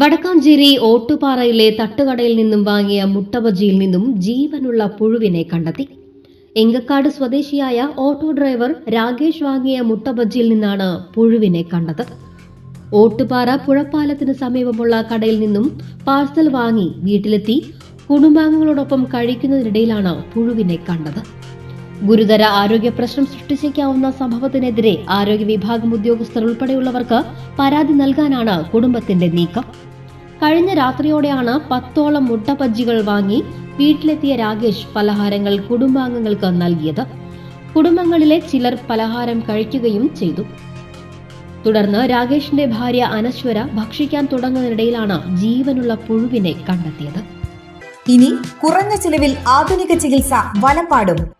വടക്കാഞ്ചേരി ഓട്ടുപാറയിലെ തട്ടുകടയിൽ നിന്നും വാങ്ങിയ മുട്ടബജിയിൽ നിന്നും ജീവനുള്ള പുഴുവിനെ കണ്ടെത്തി. എങ്കക്കാട് സ്വദേശിയായ ഓട്ടോ ഡ്രൈവർ രാകേഷ് വാങ്ങിയ മുട്ടബജിയിൽ നിന്നാണ് പുഴുവിനെ കണ്ടത്. ഓട്ടുപാറ പുഴപ്പാലത്തിന് സമീപമുള്ള കടയിൽ നിന്നും പാഴ്സൽ വാങ്ങി വീട്ടിലെത്തി. കുടുംബാംഗങ്ങളോടൊപ്പം കഴിക്കുന്നതിനിടയിലാണ് പുഴുവിനെ കണ്ടത്. ഗുരുതര ആരോഗ്യ പ്രശ്നം സൃഷ്ടിച്ചേക്കാവുന്ന സംഭവത്തിനെതിരെ ആരോഗ്യ വിഭാഗം ഉദ്യോഗസ്ഥർ ഉൾപ്പെടെയുള്ളവർക്ക് പരാതി നൽകാനാണ് കുടുംബത്തിന്റെ നീക്കം. കഴിഞ്ഞ രാത്രിയോടെയാണ് പത്തോളം മുട്ടപ്പജ്ജികൾ വാങ്ങി വീട്ടിലെത്തിയ രാകേഷ് പലഹാരങ്ങൾ കുടുംബാംഗങ്ങൾക്ക് നൽകിയത്. കുടുംബങ്ങളിലെ ചിലർ പലഹാരം കഴിക്കുകയും ചെയ്തു. തുടർന്ന് രാകേഷിന്റെ ഭാര്യ അനശ്വര ഭക്ഷിക്കാൻ തുടങ്ങുന്നതിനിടയിലാണ് ജീവനുള്ള പുഴുവിനെ കണ്ടെത്തിയത്. ഇനി കുറഞ്ഞ ചിലവിൽ ആധുനിക ചികിത്സ വലപ്പാടും.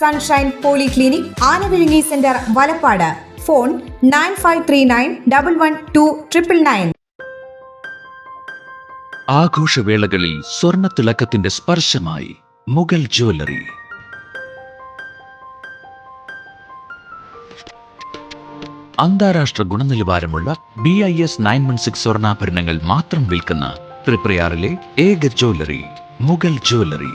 Sunshine polyclinic Anavizhungi centre Valappad. Phone nine five three nine double one two triple nine. ആഘോഷവേളകളിൽ സ്വർണത്തിളക്കത്തിന്റെ സ്പർശമായി മുഗൾ ജ്വല്ലറി. അന്താരാഷ്ട്ര ഗുണനിലവാരമുള്ള B I S nine one six സ്വർണാഭരണങ്ങൾ മാത്രം വിൽക്കുന്ന ത്രിപ്രയാറിലെ ഏക ജ്വല്ലറി മുഗൾ ജ്വല്ലറി.